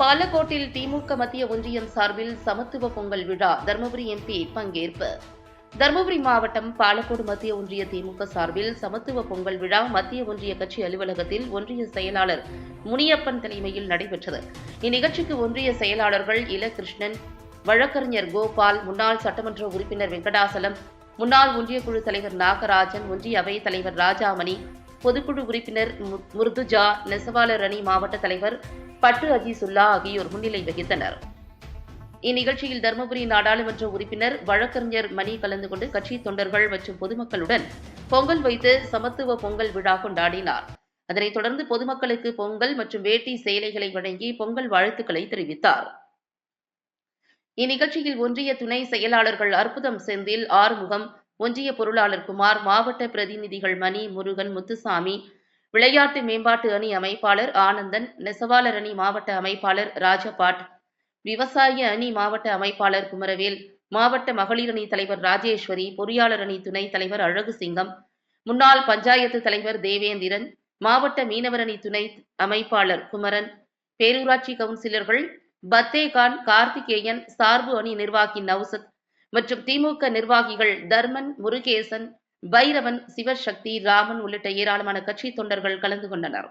பாலக்கோட்டில் திமுக மத்திய ஒன்றியம் சார்பில் சமத்துவ பொங்கல் விழா. தருமபுரி எம்பி பங்கேற்பு. தருமபுரி மாவட்டம் பாலக்கோடு மத்திய ஒன்றிய திமுக சார்பில் சமத்துவ பொங்கல் விழா மத்திய ஒன்றிய கட்சி அலுவலகத்தில் ஒன்றிய செயலாளர் முனியப்பன் தலைமையில் நடைபெற்றது. இந்நிகழ்ச்சிக்கு ஒன்றிய செயலாளர்கள் இல கிருஷ்ணன் வழக்கறிஞர் கோபால் முன்னாள் சட்டமன்ற உறுப்பினர் வெங்கடாசலம் முன்னாள் ஒன்றிய குழு தலைவர் நாகராஜன் ஒன்றிய அவைத் தலைவர் ராஜாமணி பொதுக்குழு உறுப்பினர் முர்துஜா நெசவாளர் அணி மாவட்ட தலைவர் பட்டு அஜீசுல்லா ஆகியோர் முன்னிலை வகித்தனர். இந்நிகழ்ச்சியில் தருமபுரி நாடாளுமன்ற உறுப்பினர் வழக்கறிஞர் மணி கலந்து கொண்டு கட்சி தொண்டர்கள் மற்றும் பொதுமக்களுடன் பொங்கல் வைத்து சமத்துவ பொங்கல் விழா கொண்டாடினார். அதனைத் தொடர்ந்து பொதுமக்களுக்கு பொங்கல் மற்றும் வேட்டி சேலைகளை வழங்கி பொங்கல் வாழ்த்துக்களை தெரிவித்தார். இந்நிகழ்ச்சியில் ஒன்றிய துணை செயலாளர்கள் அற்புதம் செந்தில் ஆறுமுகம் ஒன்றிய பொருளாளர் குமார் மாவட்ட பிரதிநிதிகள் மணி முருகன் முத்துசாமி விளையாட்டு மேம்பாட்டு அணி அமைப்பாளர் ஆனந்தன் நெசவாளர் அணி மாவட்ட அமைப்பாளர் ராஜபாட் விவசாய அணி மாவட்ட அமைப்பாளர் குமரவேல் மாவட்ட மகளிர் அணி தலைவர் ராஜேஸ்வரி பொறியாளர் அணி துணைத் தலைவர் அழகுசிங்கம் முன்னாள் பஞ்சாயத்து தலைவர் தேவேந்திரன் மாவட்ட மீனவர் அணி துணை அமைப்பாளர் குமரன் பேரூராட்சி கவுன்சிலர்கள் பத்தேகான் கார்த்திகேயன் சார்பு அணி நிர்வாகி நௌசத் மற்றும் திமுக நிர்வாகிகள் தர்மன் முருகேசன் பைரவன் சிவசக்தி ராமன் உள்ளிட்ட ஏராளமான கட்சி தொண்டர்கள் கலந்து கொண்டனர்.